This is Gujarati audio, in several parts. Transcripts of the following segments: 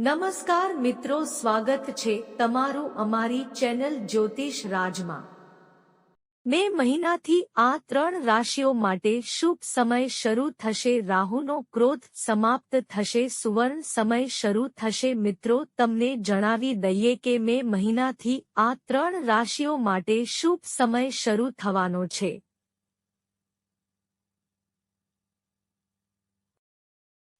નમસ્કાર મિત્રો, સ્વાગત છે તમારું અમારી ચેનલ જ્યોતિષ રાજમાં. મે મહિનાથી આ ત્રણ રાશિઓ માટે શુભ સમય શરૂ થશે, રાહુનો ક્રોધ સમાપ્ત થશે, સુવર્ણ સમય શરૂ થશે. મિત્રો, તમને જણાવી દઈએ કે મે મહિનાથી આ ત્રણ રાશિઓ માટે શુભ સમય શરૂ થવાનો છે.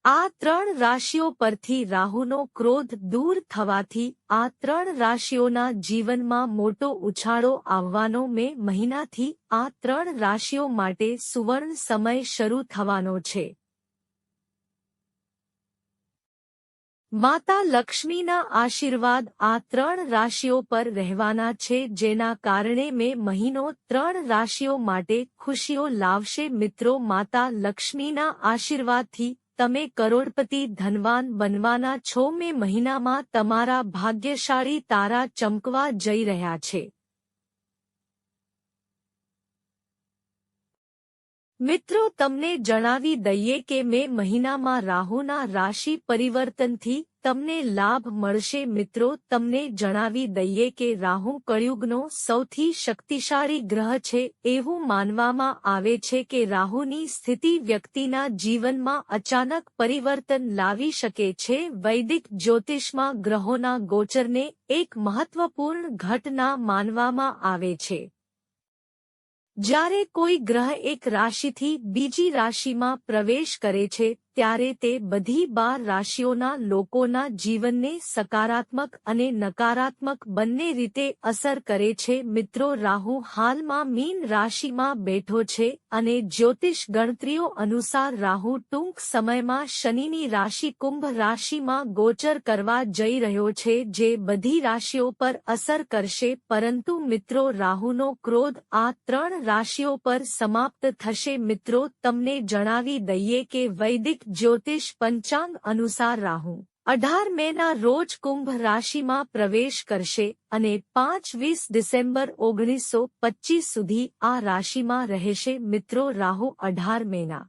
આ ત્રણ રાશિઓ પરથી રાહુનો ક્રોધ દૂર થવાથી આ ત્રણ રાશિઓના જીવનમાં મોટો ઉછાળો આવવાનો મે મહિનાથી આ ત્રણ રાશિઓ માટે સુવર્ણ સમય શરૂ થવાનો છે. માતા લક્ષ્મીના આશીર્વાદ આ ત્રણ રાશિઓ પર રહેવાના છે, જેના કારણે મે મહિનો ત્રણ રાશિઓ માટે ખુશીઓ લાવશે. મિત્રો, માતા લક્ષ્મીના આશીર્વાદથી તમે કરોડપતિ ધનવાન બનવાના છો મે મહિનામાં તમારા ભાગ્યશાળી તારા ચમકવા જઈ રહ્યા છે. મિત્રો, તમને જણાવી દઈએ કે મે મહિનામાં રાહુના રાશિ પરિવર્તનથી તમને લાભ મળશે. મિત્રો, તમને જણાવી દઈએ કે રાહુ કળિયુગનો સૌથી શક્તિશાળી ગ્રહ છે. એવું માનવામાં આવે છે કે રાહુની સ્થિતિ વ્યક્તિના જીવનમાં અચાનક પરિવર્તન લાવી શકે છે. વૈદિક જ્યોતિષમાં ગ્રહોના ગોચરને એક મહત્વપૂર્ણ ઘટના માનવામાં આવે છે. જ્યારે કોઈ ગ્રહ એક રાશિથી બીજી રાશિમાં પ્રવેશ કરે છે ત્યારે તે બધી બાર રાશિઓના લોકોના જીવનને સકારાત્મક અને નકારાત્મક બંને રીતે અસર કરે છે. મિત્રો, રાહુ હાલમાં મીન રાશિમાં બેઠો છે અને જ્યોતિષ ગણતરીઓ અનુસાર રાહુ ટૂંક સમયમાં શનિની રાશિ કુંભ રાશિમાં ગોચર કરવા જઈ રહ્યો છે, જે બધી રાશિઓ પર અસર કરશે. પરંતુ મિત્રો, રાહુનો ક્રોધ આ ત્રણ રાશિઓ પર સમાપ્ત થશે. મિત્રો, તમને જણાવી દઈએ કે વૈદિક જ્યોતિષ પંચાંગ અનુસાર રાહુ. અઢાર મેના રોજ કુંભ રાશિમાં પ્રવેશ કરશે અને પાંચ વીસ ડિસેમ્બર ઓગણીસો પચીસ સુધી આ રાશિમાં રહેશે મિત્રો રાહુ અઢાર મેના.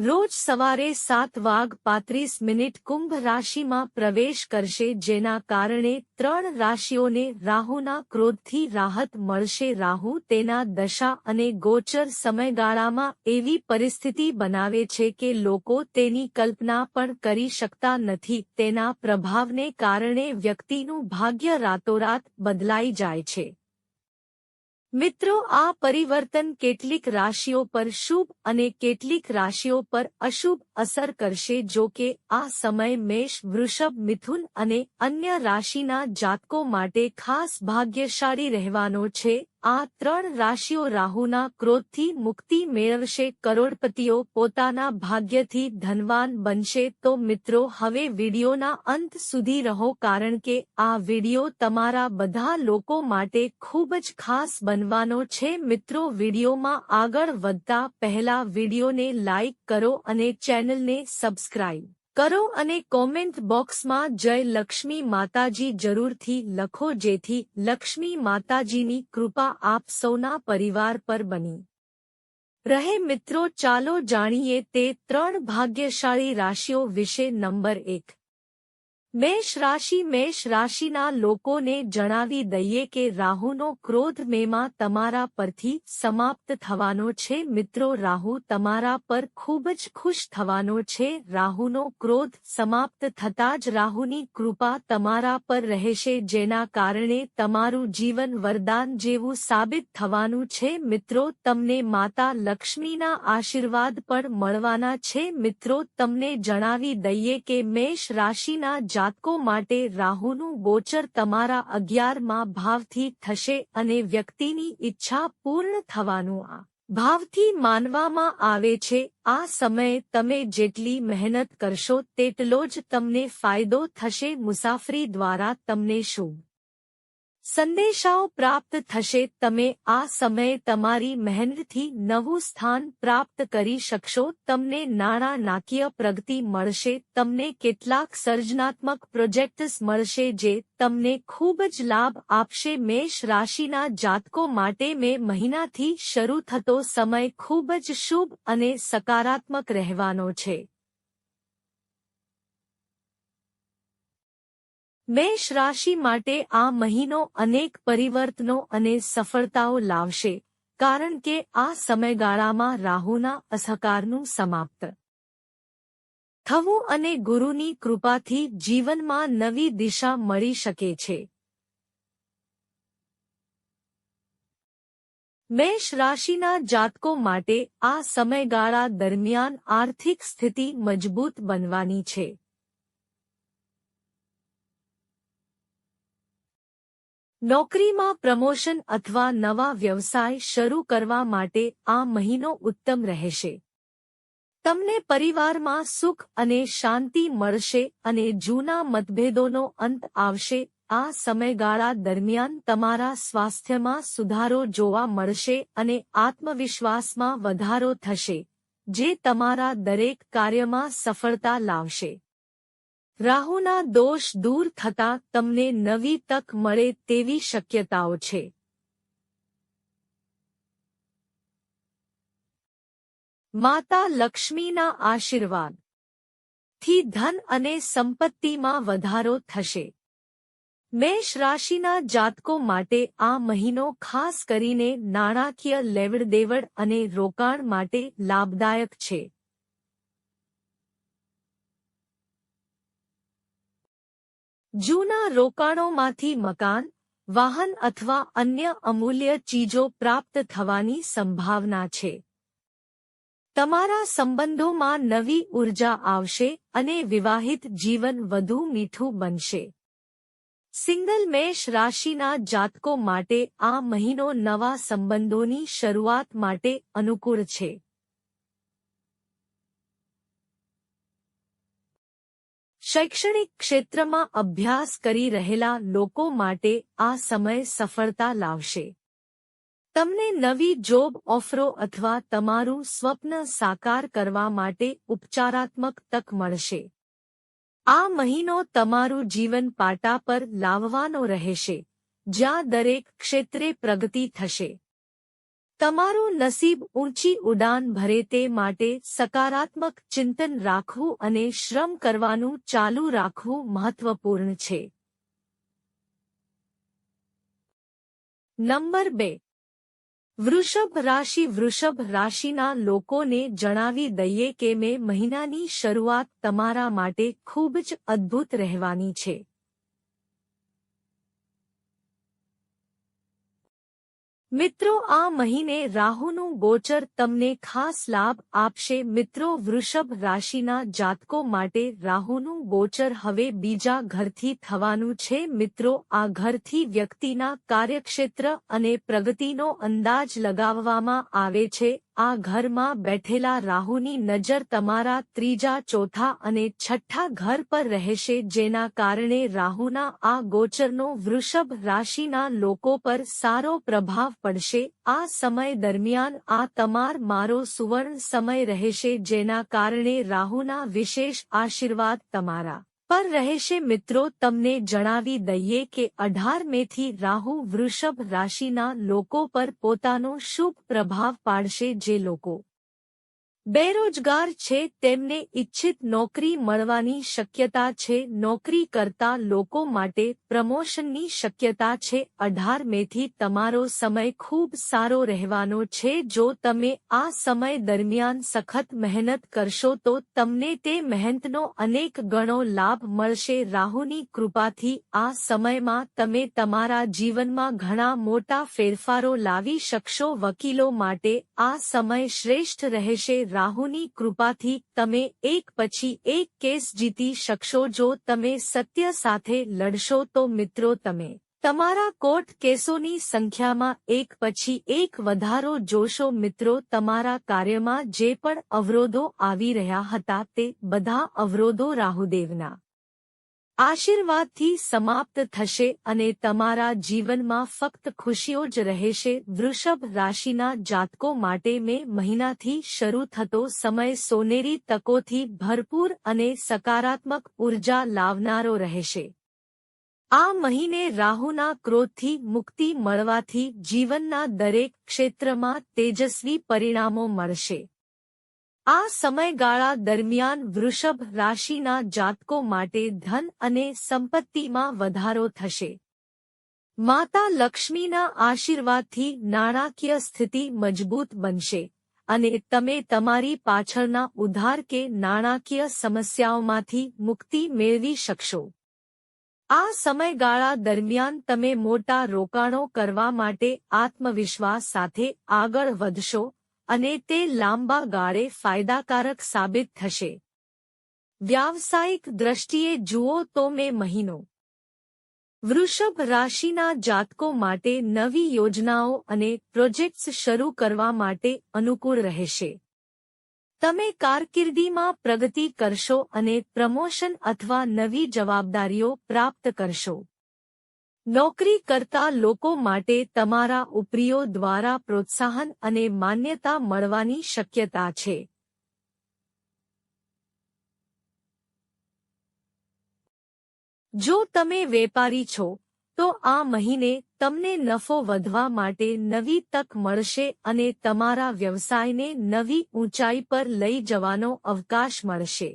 રોજ સવારે સાત વાગ પાંત્રીસ મિનિટ કુંભ રાશિમાં પ્રવેશ કરશે, જેના કારણે ત્રણ રાશિઓને રાહુના ક્રોધથી રાહત મળશે. રાહુ તેના દશા અને ગોચર સમયગાળામાં એવી પરિસ્થિતિ બનાવે છે કે લોકો તેની કલ્પના પણ કરી શકતા નથી. તેના પ્રભાવને કારણે વ્યક્તિનું ભાગ્ય રાતોરાત બદલાઈ જાય છે. મિત્રો, આ પરિવર્તન કેટલીક રાશિઓ પર શુભ અને કેટલીક રાશિઓ પર અશુભ અસર કરશે, જો કે આ સમય મેષ, વૃષભ, મિથુન અને અન્ય રાશિના જાતકો માટે ખાસ ભાગ્યશાળી રહેવાનો છે. આ ત્રણ રાશિઓ રાહુના ક્રોધથી મુક્તિ મેળવશે, કરોડપતિઓ પોતાના ભાગ્યથી ધનવાન બનશે. તો મિત્રો, હવે વિડીયોના અંત સુધી રહો કારણ કે આ વીડિયો તમારા બધા લોકો માટે ખૂબ જ ખાસ બનવાનો છે. મિત્રો, વિડીયોમાં આગળ વધતા પહેલા વિડીયોને લાઇક કરો અને ચેનલને સબસ્ક્રાઇબ કરો અને કોમેન્ટ બોક્સમાં જય લક્ષ્મી માતાજી જરૂરથી લખો જેથી લક્ષ્મી માતાજીની કૃપા આપ સૌના પરિવાર પર બની. રહે મિત્રો ચાલો જાણીએ તે ત્રણ ભાગ્યશાળી રાશિઓ વિશે નંબર એક. મેષ રાશિ મેષ રાશિના લોકોને જણાવી દઈએ કે રાહુનો ક્રોધ મેમાં તમારા પરથી સમાપ્ત થવાનો છે મિત્રો રાહુ તમારા પર ખૂબ જ ખુશ થવાનો છે રાહુનો ક્રોધ સમાપ્ત થતા જ રાહુની કૃપા તમારા પર રહેશે જેના કારણે તમારું જીવન વરદાન જેવું સાબિત થવાનું છે મિત્રો તમને માતા લક્ષ્મીના આશીર્વાદ પણ મળવાના છે મિત્રો તમને જણાવી દઈએ કે મેષ રાશિના જાતકો માટે રાહુનું ગોચર તમારા અગિયારમાં ભાવથી થશે અને વ્યક્તિની ઈચ્છા પૂર્ણ થવાનું આ ભાવથી માનવામાં આવે છે, આ સમયે તમે જેટલી મહેનત કરશો તેટલો જ તમને ફાયદો થશે, મુસાફરી દ્વારા તમને શું સંદેશાઓ પ્રાપ્ત થશે, તમે આ સમયે તમારી મહેનતથી નવું સ્થાન પ્રાપ્ત કરી શકશો, તમને નાણાં નાણાકીય પ્રગતિ મળશે, તમને કેટલાક સર્જનાત્મક પ્રોજેક્ટ્સ મળશે જે તમને ખૂબ જ લાભ આપશે. મેષ રાશિના જાતકો માટે મે મહિનાથી શરૂ થતો સમય ખૂબ જ શુભ અને સકારાત્મક રહેવાનો છે. મેષ રાશિ માટે આ મહિનો અનેક પરિવર્તનો અને સફળતાઓ લાવશે, કારણ કે આ સમયગાળામાં રાહુના અસહકારનું સમાપ્ત થવું અને ગુરુની કૃપાથી જીવનમાં નવી દિશા મળી શકે છે. મેષ રાશિના જાતકો માટે આ સમયગાળા દરમિયાન આર્થિક સ્થિતિ મજબૂત બનવાની છે. નોકરીમાં પ્રમોશન અથવા નવા વ્યવસાય શરૂ કરવા માટે આ મહિનો ઉત્તમ રહેશે. તમને પરિવારમાં સુખ અને શાંતિ મળશે અને જૂના મતભેદોનો અંત આવશે. આ સમયગાળા દરમિયાન તમારા સ્વાસ્થ્યમાં સુધારો જોવા મળશે અને આત્મવિશ્વાસમાં વધારો થશે, જે તમારા દરેક કાર્યમાં સફળતા લાવશે. રાહુના દોષ દૂર થતાં તમને નવી તક મળે તેવી શક્યતાઓ છે. માતા લક્ષ્મીના આશીર્વાદ. થી ધન અને સંપત્તિમાં વધારો થશે. મેષ રાશિના જાતકો માટે આ મહિનો ખાસ કરીને નાણાકીય લેવડદેવડ અને રોકાણ માટે લાભદાયક છે. જૂના રોકાણોમાંથી મકાન, વાહન અથવા અન્ય અમૂલ્ય ચીજો પ્રાપ્ત થવાની સંભાવના છે. તમારા સંબંધોમાં નવી ઊર્જા આવશે અને વિવાહિત જીવન વધુ મીઠું બનશે. સિંગલ મેષ રાશિના જાતકો માટે આ મહિનો નવા સંબંધોની શરૂઆત માટે અનુકૂળ છે. શૈક્ષણિક ક્ષેત્રમાં અભ્યાસ કરી રહેલા લોકો માટે આ સમય સફળતા લાવશે. તમને નવી જોબ ઓફરો અથવા તમારું સ્વપ્ન સાકાર કરવા માટે ઉપચારાત્મક તક મળશે. આ મહિનો તમારું જીવન પાટા પર લાવવાનો રહેશે, જ્યાં દરેક ક્ષેત્રે પ્રગતિ થશે. તમારું નસીબ ઊંચી ઉડાન ભરે તે માટે સકારાત્મક ચિંતન રાખવું અને શ્રમ કરવાનું ચાલુ રાખવું મહત્વપૂર્ણ છે. નંબર બે. વૃષભ રાશિ વૃષભ રાશિના લોકોને જણાવી દઈએ કે મે મહિનાની શરૂઆત તમારા માટે ખૂબ જ અદ્ભુત રહેવાની છે. મિત્રો, આ મહિને રાહુનું ગોચર તમને ખાસ લાભ આપશે. મિત્રો, વૃષભ રાશિના જાતકો માટે રાહુનું ગોચર હવે બીજા ઘરથી થવાનું છે. મિત્રો, આ ઘરથી વ્યક્તિના કાર્યક્ષેત્ર અને પ્રગતિનો અંદાજ લગાવવામાં આવે છે. આ ઘરમાં બેઠેલા રાહુની નજર તમારા ત્રીજા, ચોથા અને છઠ્ઠા ઘર પર રહેશે, જેના કારણે રાહુના આ ગોચરનો વૃષભ રાશિના લોકો પર સારો પ્રભાવ પડશે. આ સમય દરમિયાન આ તમાર મારો સુવર્ણ સમય રહેશે, જેના કારણે રાહુના વિશેષ આશીર્વાદ તમારા પર રહેશે મિત્રો, તમને જણાવી દઈએ કે અઢાર મેથી રાહુ વૃષભ રાશિના લોકો પર પોતાનો શુભ પ્રભાવ પાડશે જે લોકો બેરોજગાર છે, તેમને ઇચ્છિત નોકરી મળવાની શક્યતા છે. નોકરી કરતા લોકો માટે પ્રમોશનની શક્યતા છે. અઢાર મેથી તમારો સમય ખૂબ સારો રહેવાનો છે. જો તમે આ સમય દરમિયાન સખત મહેનત કરશો, તો તમને તે મહેનતનો અનેક ગણો લાભ મળશે. રાહુની કૃપાથી આ સમયમાં તમે તમારા જીવનમાં ઘણા મોટા ફેરફારો લાવી શકશો. વકીલો માટે આ સમય શ્રેષ્ઠ રહેશે. રાહુની કૃપાથી તમે એક પછી એક કેસ જીતી શકશો. જો તમે સત્ય સાથે લડશો તો મિત્રો તમે તમારા કોર્ટ કેસોની સંખ્યામાં એક પછી એક વધારો જોશો. મિત્રો તમારા કાર્યમાં જે પણ અવરોધો આવી રહ્યા હતા તે બધા અવરોધો રાહુદેવના આશીર્વાદથી સમાપ્ત થશે અને તમારા જીવનમાં ફક્ત ખુશીઓ જ રહેશે. વૃષભ રાશિના જાતકો માટે મે મહિનાથી શરૂ થતો સમય સોનેરી તકોથી ભરપૂર અને સકારાત્મક ઊર્જા લાવનારો રહેશે. આ મહિને રાહુના ક્રોધથી મુક્તિ મળવાથી જીવનના દરેક ક્ષેત્રમાં તેજસ્વી પરિણામો મળશે. આ સમયગાળા દરમિયાન વૃષભ રાશિના જાતકો માટે ધન અને સંપત્તિમાં વધારો થશે. માતા લક્ષ્મીના આશીર્વાદથી નાણાકીય સ્થિતિ મજબૂત બનશે અને તમે તમારી પાછળના ઉધાર કે નાણાકીય સમસ્યાઓમાંથી મુક્તિ મેળવી શકશો. આ સમયગાળા દરમિયાન તમે મોટા રોકાણો કરવા માટે આત્મવિશ્વાસ સાથે આગળ વધશો અને તે લાંબા ગાળે ફાયદાકારક સાબિત થશે. વ્યાવસાયિક દ્રષ્ટિએ જુઓ તો મે મહિનો. વૃષભ રાશિના જાતકો માટે નવી યોજનાઓ અને પ્રોજેક્ટ્સ શરૂ કરવા માટે અનુકૂળ રહેશે. તમે કારકિર્દીમાં પ્રગતિ કરશો અને પ્રમોશન અથવા નવી જવાબદારીઓ પ્રાપ્ત કરશો. નોકરી કરતા લોકો માટે તમારા ઉપરીઓ દ્વારા પ્રોત્સાહન અને માન્યતા મળવાની શક્યતા છે. જો તમે વેપારી છો, તો આ મહિને તમને નફો વધવા માટે નવી તક મળશે અને તમારા વ્યવસાયને નવી ઊંચાઈ પર લઈ જવાનો અવકાશ મળશે.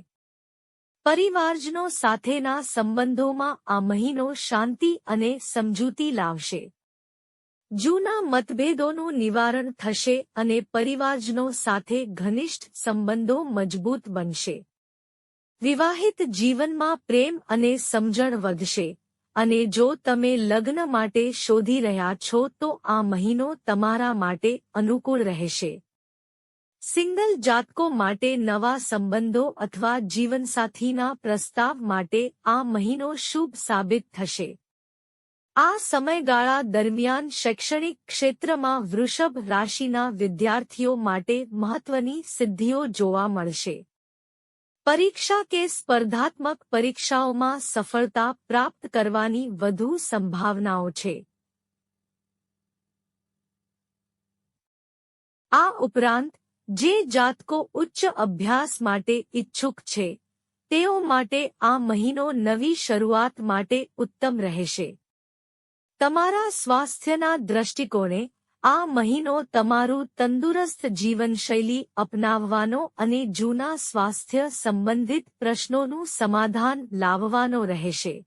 પરિવારજનો સાથેના સંબંધોમાં આ મહિનો શાંતિ અને સમજૂતી લાવશે. જૂના મતભેદોનું નિવારણ થશે અને પરિવારજનો સાથે ઘનિષ્ઠ સંબંધો મજબૂત બનશે. વિવાહિત જીવનમાં પ્રેમ અને સમજણ વધશે અને જો તમે લગ્ન માટે શોધી રહ્યા છો તો આ મહિનો તમારા માટે અનુકૂળ રહેશે. સિંગલ જાતકો માટે નવા સંબંધો અથવા જીવનસાથીના પ્રસ્તાવ માટે આ મહિનો શુભ સાબિત થશે. આ સમયગાળા દરમિયાન શૈક્ષણિક ક્ષેત્રમાં વૃષભ રાશિના વિદ્યાર્થીઓ માટે મહત્વની સિદ્ધિઓ જોવા મળશે. પરીક્ષા કે સ્પર્ધાત્મક પરીક્ષાઓમાં સફળતા પ્રાપ્ત કરવાની વધુ સંભાવનાઓ છે. આ ઉપરાંત જે જાતકો ઉચ્ચ અભ્યાસ માટે ઇચ્છુક છે, તેઓ માટે આ મહિનો નવી શરૂઆત માટે ઉત્તમ રહેશે. તમારા સ્વાસ્થ્યના દ્રષ્ટિકોણે આ મહિનો તમારું તંદુરસ્ત જીવનશૈલી અપનાવવાનો અને જૂના સ્વાસ્થ્ય સંબંધિત પ્રશ્નોનું સમાધાન લાવવાનો રહેશે.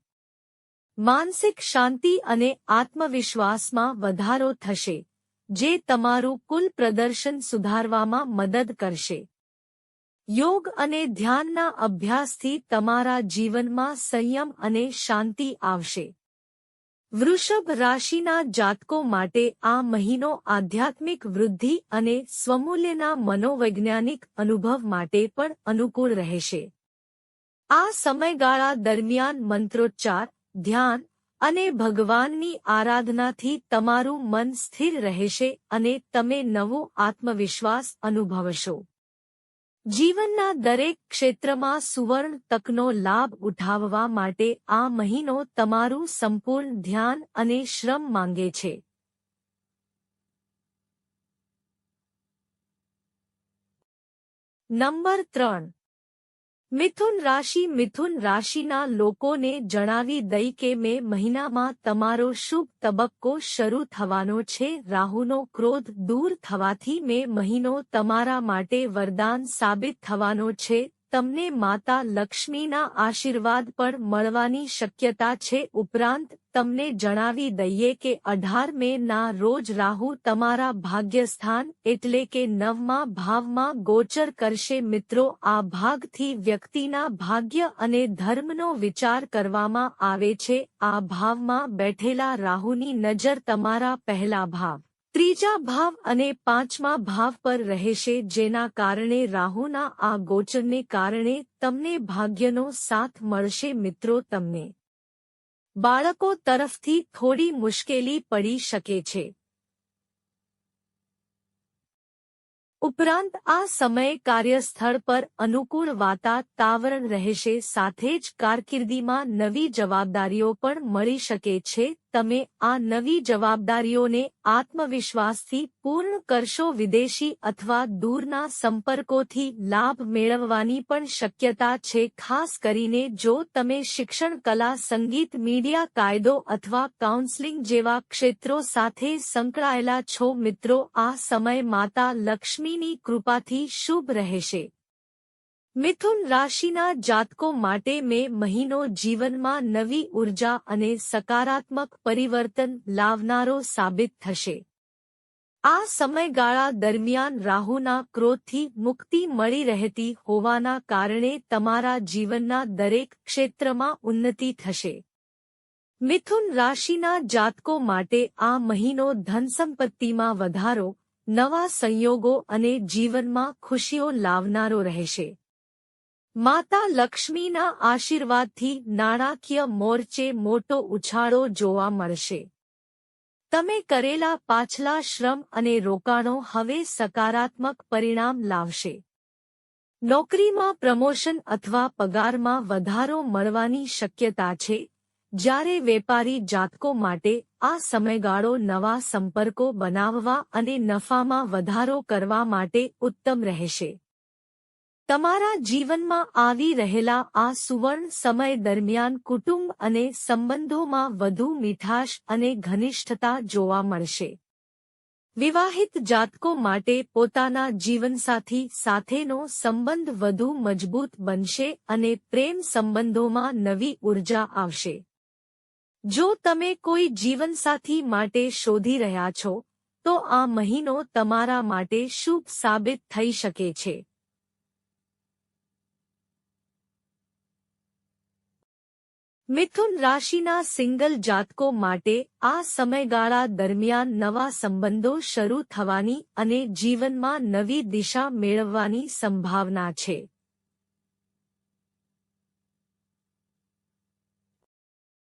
માનસિક શાંતિ અને આત્મવિશ્વાસમાં વધારો થશે. જે તમારું કુલ પ્રદર્શન સુધારવામાં મદદ કરશે. યોગ અને ધ્યાનના અભ્યાસથી તમારા જીવનમાં સંયમ અને શાંતિ આવશે. વૃષભ રાશિના જાતકો માટે આ મહિનો આધ્યાત્મિક વૃદ્ધિ અને સ્વમૂલ્યના મનોવૈજ્ઞાનિક અનુભવ માટે પણ અનુકૂળ રહેશે. આ સમયગાળા દરમિયાન મંત્રોચ્ચાર, ધ્યાન અને ભગવાનની આરાધનાથી તમારું મન સ્થિર રહેશે અને તમે નવો આત્મવિશ્વાસ અનુભવશો. જીવનના દરેક ક્ષેત્રમાં સુવર્ણ તકનો લાભ ઉઠાવવા માટે આ મહિનો તમારું સંપૂર્ણ ધ્યાન અને શ્રમ માંગે છે. નંબર ત્રણ. મિથુન રાશિ મિથુન રાશિના લોકોને જણાવી દઈ કે મે મહિનામાં તમારો શુભ તબક્કો શરૂ થવાનો છે. રાહુનો ક્રોધ દૂર થવાથી મે મહિનો તમારા માટે વરદાન સાબિત થવાનો છે. તમને માતા લક્ષ્મીના આશીર્વાદ પણ મળવાની શક્યતા છે. ઉપરાંત, તમને જણાવી દઈએ કે અઢાર મે ના રોજ રાહુ તમારા ભાગ્યસ્થાન એટલે કે નવમા ભાવમાં ગોચર કરશે. મિત્રો, આ ભાગથી વ્યક્તિના ભાગ્ય અને ધર્મનો વિચાર કરવામાં આવે છે. આ ભાવમાં બેઠેલા રાહુની નજર તમારા પહેલા ભાવ ત્રીજા ભાવ અને પાંચમા ભાવ પર રહેશે, જેના કારણે રાહુના આ ગોચરને કારણે તમને ભાગ્યનો સાથ મળશે. મિત્રો, તમને બાળકો તરફથી થોડી મુશ્કેલી પડી શકે છે. ઉપરાંત આ સમયે કાર્યસ્થળ પર અનુકૂળ વાતાવરણ રહેશે, સાથે જ કારકિર્દીમાં નવી જવાબદારીઓ પણ મળી શકે છે. તમે આ નવી જવાબદારીઓને આત્મવિશ્વાસથી પૂર્ણ કરશો, વિદેશી અથવા દૂરના સંપર્કોથી લાભ મેળવવાની પણ શક્યતા છે, ખાસ કરીને જો તમે શિક્ષણ, કલા, સંગીત, મીડિયા, કાયદો અથવા કાઉન્સેલિંગ જેવા ક્ષેત્રો સાથે સંકળાયેલા છો, મિત્રો, આ સમય માતા લક્ષ્મીની કૃપાથી શુભ રહેશે. મિથુન રાશિના જાતકો માટે મે મહિનો જીવનમાં નવી ઊર્જા અને સકારાત્મક પરિવર્તન લાવનારો સાબિત થશે. આ સમયગાળા દરમિયાન રાહુના ક્રોધથી મુક્તિ મળી રહેતી હોવાના કારણે તમારા જીવનના દરેક ક્ષેત્રમાં ઉન્નતિ થશે. મિથુન રાશિના જાતકો માટે આ મહિનો ધનસંપત્તિમાં વધારો, નવા સંયોગો અને જીવનમાં ખુશીઓ લાવનારો રહેશે. માતા લક્ષ્મીના આશીર્વાદથી નાણાકીય મોરચે મોટો ઉછાળો જોવા મળશે. તમે કરેલા પાછલા શ્રમ અને રોકાણો હવે સકારાત્મક પરિણામ લાવશે. નોકરીમાં પ્રમોશન અથવા પગારમાં વધારો મળવાની શક્યતા છે. જ્યારે વેપારી જાતકો માટે આ સમયગાળો નવા સંપર્કો બનાવવા અને નફામાં વધારો કરવા માટે ઉત્તમ રહેશે. તમારા જીવનમાં આવી રહેલા આ સુવર્ણ સમય દરમિયાન કુટુંબ અને સંબંધોમાં વધુ મીઠાશ અને ઘનિષ્ઠતા જોવા મળશે. વિવાહિત જાતકો માટે પોતાના જીવનસાથી સાથેનો સંબંધ વધુ મજબૂત બનશે અને પ્રેમ સંબંધોમાં નવી ઊર્જા આવશે. જો તમે કોઈ જીવનસાથી માટે શોધી રહ્યા છો, તો આ મહિનો તમારા માટે શુભ સાબિત થઈ શકે છે. મિથુન રાશિના સિંગલ જાતકો માટે આ સમયગાળા દરમિયાન નવા સંબંધો શરૂ થવાની અને જીવનમાં નવી દિશા મેળવવાની સંભાવના છે.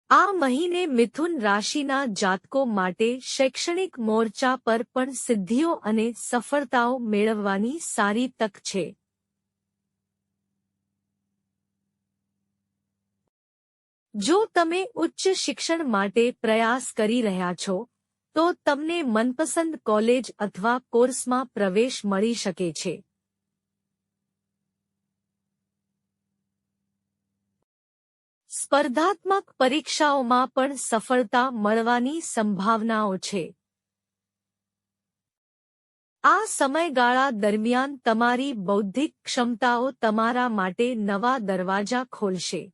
આ મહિને મિથુન રાશિના જાતકો માટે શૈક્ષણિક મોરચા પર પણ સિદ્ધિઓ અને સફળતાઓ મેળવવાની સારી તક છે. જો તમે ઉચ્ચ શિક્ષણ માટે પ્રયાસ કરી રહ્યા છો, તો તમને મનપસંદ કોલેજ અથવા કોર્સમાં પ્રવેશ મળી શકે છે. સ્પર્ધાત્મક પરીક્ષાઓમાં પણ સફળતા મળવાની સંભાવનાઓ છે. આ સમયગાળા દરમિયાન તમારી બૌદ્ધિક ક્ષમતાઓ તમારા માટે નવા દરવાજા ખોલશે.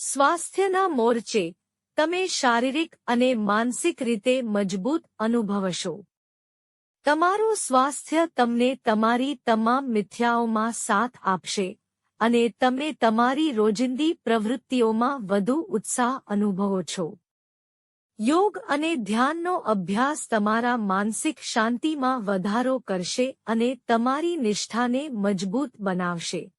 સ્વાસ્થ્યના મોરચે તમે શારીરિક અને માનસિક રીતે મજબૂત અનુભવશો. તમારું સ્વાસ્થ્ય તમને તમારી તમામ મિથ્યાઓમાં સાથ આપશે અને તમે તમારી રોજિંદી પ્રવૃત્તિઓમાં વધુ ઉત્સાહ અનુભવો છો. યોગ અને ધ્યાનનો અભ્યાસ તમારા માનસિક શાંતિમાં વધારો કરશે અને તમારી નિષ્ઠાને મજબૂત બનાવશે.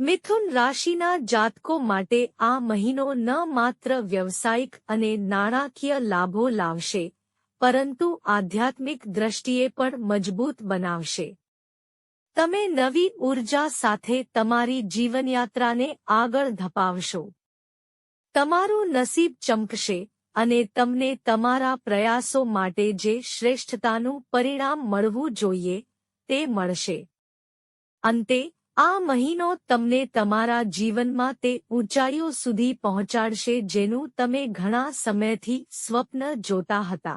મિથુન રાશિના જાતકો માટે આ મહિનો ન માત્ર વ્યવસાયિક અને નાણાકીય લાભો લાવશે, પરંતુ આધ્યાત્મિક દ્રષ્ટિએ પણ મજબૂત બનાવશે. તમે નવી ઊર્જા સાથે તમારી જીવનયાત્રાને આગળ ધપાવશો. તમારું નસીબ ચમકશે અને તમને તમારા પ્રયાસો માટે જે શ્રેષ્ઠતાનું પરિણામ મળવું જોઈએ, તે મળશે. અંતે આ મહિનો તમને તમારા જીવનમાં તે ઊંચાઈઓ સુધી પહોંચાડશે જેનું તમે ઘણા સમયથી સ્વપ્ન જોતા હતા.